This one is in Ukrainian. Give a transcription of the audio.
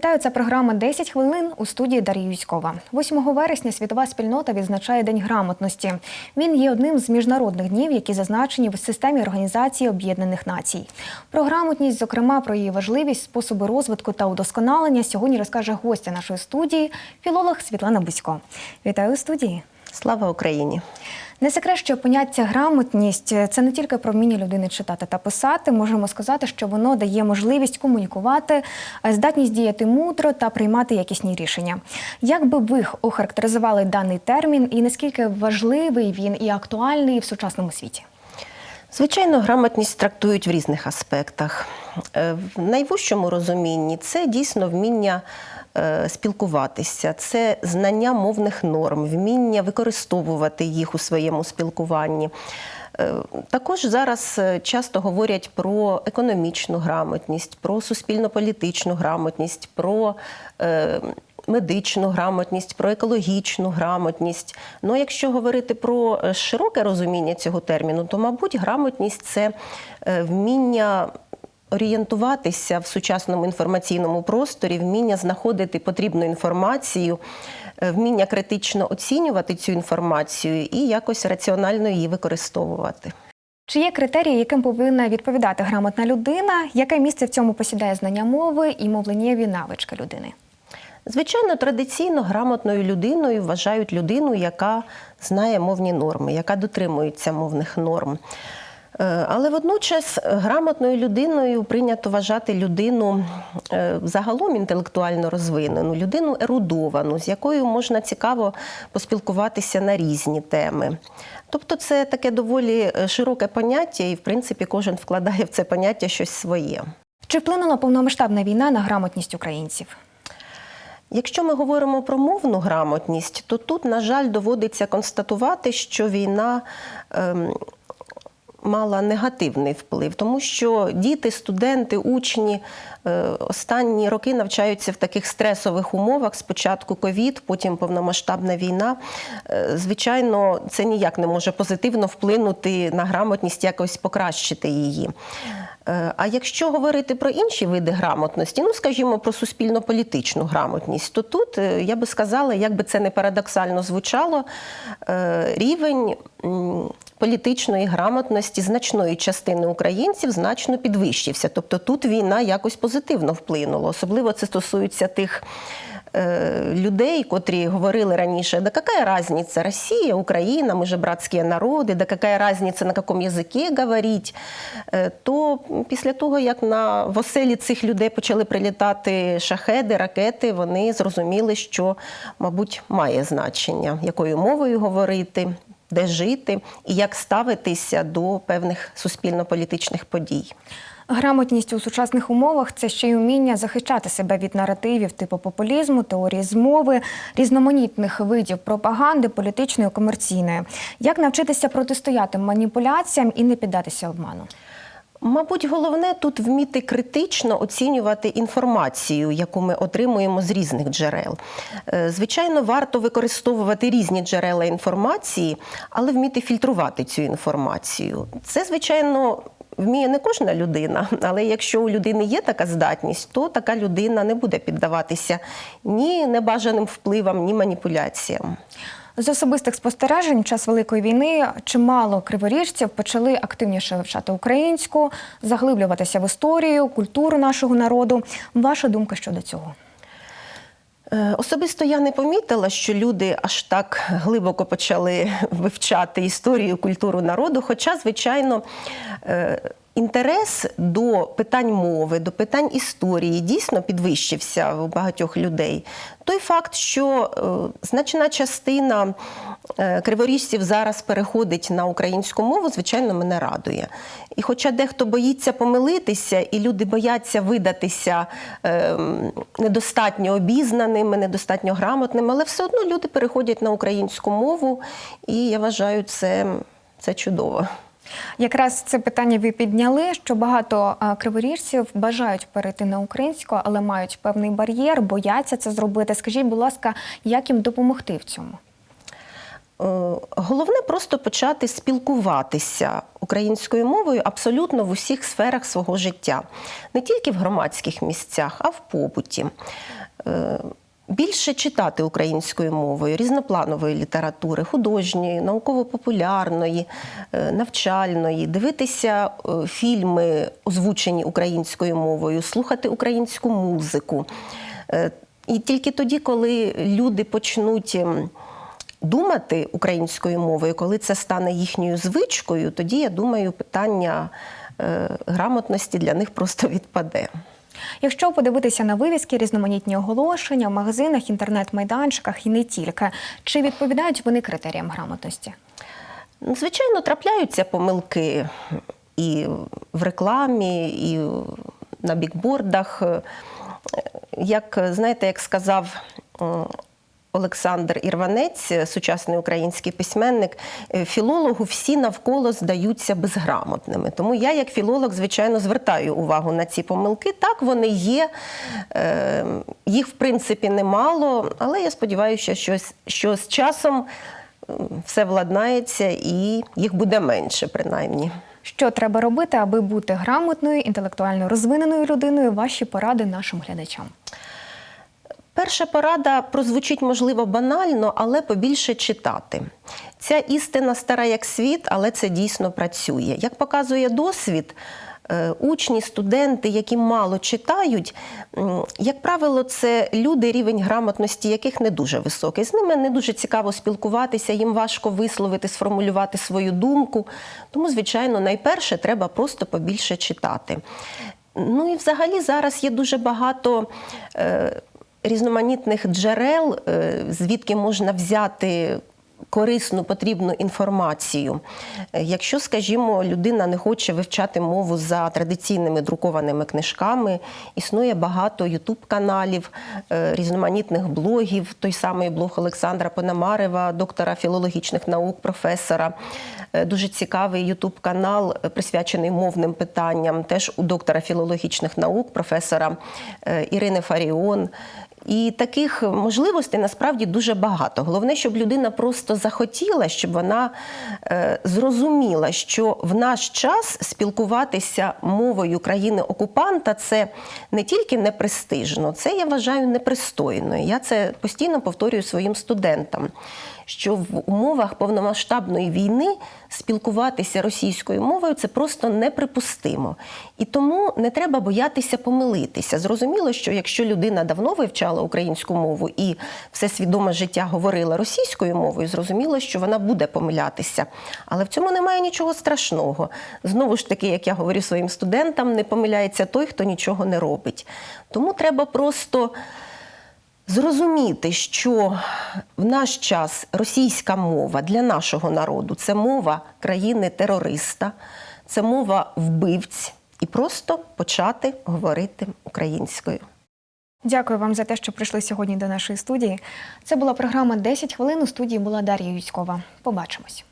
Вітаю, це програма «10 хвилин у студії Дар'ї Юськова. 8 вересня світова спільнота відзначає День грамотності. Він є одним з міжнародних днів, які зазначені в системі Організації Об'єднаних Націй. Про грамотність, зокрема про її важливість, способи розвитку та удосконалення, сьогодні розкаже гостя нашої студії, філолог Світлана Бузько. Вітаю у студії. Слава Україні! Не секрет, що поняття грамотність це не тільки про вміння людини читати та писати. Можемо сказати, що воно дає можливість комунікувати, е, здатність діяти мудро та приймати якісні рішення. Як би ви охарактеризували даний термін і наскільки важливий він і актуальний в сучасному світі? Звичайно, грамотність трактують в різних аспектах. Е, В найвищому розумінні це дійсно вміння спілкуватися, це знання мовних норм, вміння використовувати їх у своєму спілкуванні. Е, Також зараз е, часто говорять про економічну грамотність, про суспільно-політичну грамотність, про е, медичну грамотність, про екологічну грамотність. Ну, якщо говорити про е, широке розуміння цього терміну, то, мабуть, грамотність це е, вміння. Орієнтуватися в сучасному інформаційному просторі, вміння знаходити потрібну інформацію, е, вміння критично оцінювати цю інформацію і якось раціонально її використовувати. Чи є критерії, яким повинна відповідати грамотна людина? Яке місце в цьому посідає знання мови і мовленнєві навички людини? Звичайно, традиційно грамотною людиною вважають людину, яка знає мовні норми, яка дотримується мовних норм. Е, Але водночас грамотною людиною прийнято вважати людину е, загалом інтелектуально розвинену, людину ерудовану, з якою можна цікаво поспілкуватися на різні теми. Тобто це таке доволі е, широке поняття, і в принципі кожен вкладає в це поняття щось своє. Чи вплинула повномасштабна війна на грамотність українців? Якщо ми говоримо про мовну грамотність, то тут, на жаль, доводиться констатувати, що війна ем, мала негативний вплив, тому що діти, студенти, учні е, останні роки навчаються в таких стресових умовах. Спочатку ковід, потім повномасштабна війна. Е, Звичайно, це ніяк не може позитивно вплинути на грамотність, якось покращити її. Е, А якщо говорити про інші види грамотності, ну скажімо, про суспільно-політичну грамотність, то тут я би сказала, як би це не парадоксально звучало, рівень політичної грамотності значної частини українців значно підвищився. Тобто тут війна якось позитивно вплинула. Особливо це стосується тих. е, Людей, котрі говорили раніше, да какая разница, Росія, Україна, ми же братські народи, да какая разница, на якому язикі говорить, Е, то після того, як на в оселі цих людей почали прилітати шахеди, ракети, вони зрозуміли, що, мабуть, має значення, якою мовою говорити, де жити і як ставитися до певних суспільно-політичних подій. Грамотність у сучасних умовах це ще й уміння захищати себе від наративів типу популізму, теорії змови, різноманітних видів пропаганди, політичної, комерційної. Як навчитися протистояти маніпуляціям і не піддатися обману? Мабуть, головне тут вміти критично оцінювати інформацію, яку ми отримуємо з різних джерел. Е, Звичайно, варто використовувати різні джерела інформації, але вміти фільтрувати цю інформацію. Це, звичайно. Вміє не кожна людина, але якщо у людини є така здатність, то така людина не буде піддаватися ні небажаним впливам, ні маніпуляціям. З особистих спостережень в час великої війни чимало криворіжців почали активніше вивчати українську, заглиблюватися в історію, культуру нашого народу. Ваша думка щодо цього? Е, Особисто я не помітила, що люди аж так глибоко почали вивчати історію, культуру народу. Хоча, звичайно, е, інтерес до питань мови, до питань історії дійсно підвищився у багатьох людей. Той факт, що е, значна частина е, криворіжців зараз переходить на українську мову, звичайно, мене радує. І хоча дехто боїться помилитися, і люди бояться видатися е, недостатньо обізнаними, недостатньо грамотними, але все одно люди переходять на українську мову, і я вважаю, це, це чудово. Якраз це питання ви підняли, що багато криворіжців бажають перейти на українську, але мають певний бар'єр, бояться це зробити. Скажіть, будь ласка, як їм допомогти в цьому? Е, Головне просто почати спілкуватися українською мовою абсолютно в усіх сферах свого життя, не тільки в громадських місцях, а в побуті. Більше читати українською мовою, різнопланової літератури, художньої, науково-популярної, е, навчальної, дивитися е, фільми, озвучені українською мовою, слухати українську музику. Е, І тільки тоді, коли люди почнуть ем, думати українською мовою, коли це стане їхньою звичкою, тоді я думаю, питання грамотності для них просто відпаде. Якщо подивитися на вивіски, різноманітні оголошення в магазинах, інтернет-майданчиках і не тільки, чи відповідають вони критеріям грамотності? Ну, Звичайно, трапляються помилки і в рекламі, і на бікбордах. Як знаєте, як сказав Олександр Ірванець, сучасний український письменник, е, філологу всі навколо здаються безграмотними. Тому я, як філолог, звичайно, звертаю увагу на ці помилки. Так, вони є, е, їх в принципі немало, але я сподіваюся, що, що з часом все владнається і їх буде менше, принаймні. Що треба робити, аби бути грамотною, інтелектуально розвиненою людиною? Ваші поради нашим глядачам. Перша порада прозвучить, можливо, банально, але побільше читати. Ця істина стара як світ, але це дійсно працює. Як показує досвід, е, учні, студенти, які мало читають, як правило, це люди, рівень грамотності яких не дуже високий. З ними не дуже цікаво спілкуватися, їм важко висловити, сформулювати свою думку. Тому, звичайно, найперше треба просто побільше читати. Ну і взагалі зараз є дуже багато. е, різноманітних джерел, е, звідки можна взяти корисну потрібну інформацію. Е, Якщо, скажімо, людина не хоче вивчати мову за традиційними друкованими книжками, існує багато ютуб-каналів, е, різноманітних блогів, той самий блог Олександра Пономарева, доктора філологічних наук, професора. Дуже цікавий ютуб-канал, присвячений мовним питанням, теж у доктора філологічних наук, професора Ірини Фаріон. І таких можливостей насправді дуже багато. Головне, щоб людина просто захотіла, щоб вона е, зрозуміла, що в наш час спілкуватися мовою країни-окупанта це не тільки непрестижно, це я вважаю непристойно. Я це постійно повторюю своїм студентам. Що в умовах повномасштабної війни спілкуватися російською мовою це просто неприпустимо. І тому не треба боятися помилитися. Зрозуміло, що якщо людина давно вивчала українську мову і все свідоме життя говорила російською мовою, зрозуміло, що вона буде помилятися. Але в цьому немає нічого страшного. Знову ж таки, як я говорю своїм студентам, не помиляється той, хто нічого не робить. Тому треба просто. Зрозуміти, що в наш час російська мова для нашого народу це мова країни-терориста, це мова вбивць, і просто почати говорити українською. Дякую вам за те, що прийшли сьогодні до нашої студії. Це була програма «10 хвилин. У студії була Дар'я Юськова. Побачимось.